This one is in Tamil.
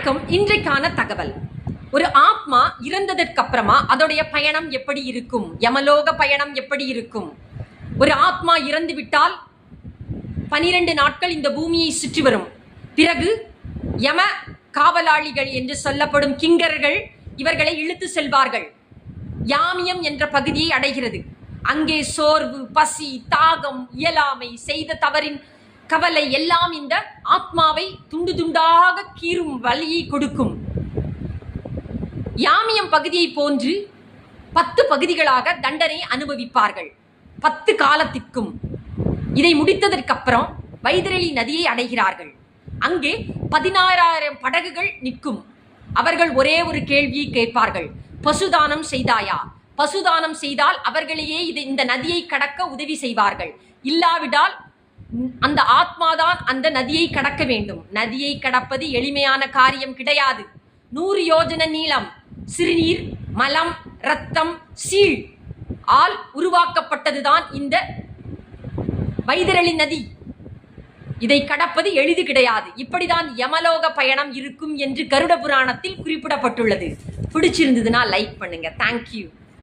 வணக்கம் இன்றைக்கான தகவல். ஒரு ஆத்மா இறந்ததற்கு அப்புறமா அதோடைய பயணம் எப்படி இருக்கும்? யமலோக பயணம் எப்படி இருக்கும்? ஒரு ஆத்மா இறந்து விட்டால் பனிரெண்டு நாட்கள் இந்த பூமியை சுற்றி வரும். பிறகு யம காவலாளிகள் என்று சொல்லப்படும் கிங்கர்கள் இவர்களை இழுத்து செல்வார்கள். யாமியம் என்ற பகுதியை அடைகிறது. அங்கே சோர்வு பசி தாகம் இயலாமை செய்த தவறின் கவலை எல்லாம் இந்த ஆத்மாவை துண்டு துண்டாக கீறும் வழியை கொடுக்கும். யாமியம் பகுதியை போன்று பத்து பகுதிகளாக தண்டனை அனுபவிப்பார்கள். பத்து காலத்திற்கும். இதை முடித்ததற்கப்புறம் வைதிரளி நதியை அடைகிறார்கள். அங்கே பதினாறாயிரம் படகுகள் நிற்கும். அவர்கள் ஒரே ஒரு கேள்வியை கேட்பார்கள். பசுதானம் செய்தாயா? பசுதானம் செய்தால் அவர்களையே இது இந்த நதியை கடக்க உதவி செய்வார்கள். இல்லாவிடால் அந்த ஆத்மாதான் அந்த நதியை கடக்க வேண்டும். நதியை கடப்பது எளிமையான காரியம் கிடையாது. நூறு யோஜன நீளம் சிறுநீர் மலம் ரத்தம் சீழ் ஆல் உருவாக்கப்பட்டதுதான் இந்த வைதரளி நதி. இதை கடப்பது எளிது கிடையாது. இப்படிதான் யமலோக பயணம் இருக்கும் என்று கருட புராணத்தில் குறிப்பிடப்பட்டுள்ளது. பிடிச்சிருந்ததுன்னா லைக் பண்ணுங்க. தேங்க்யூ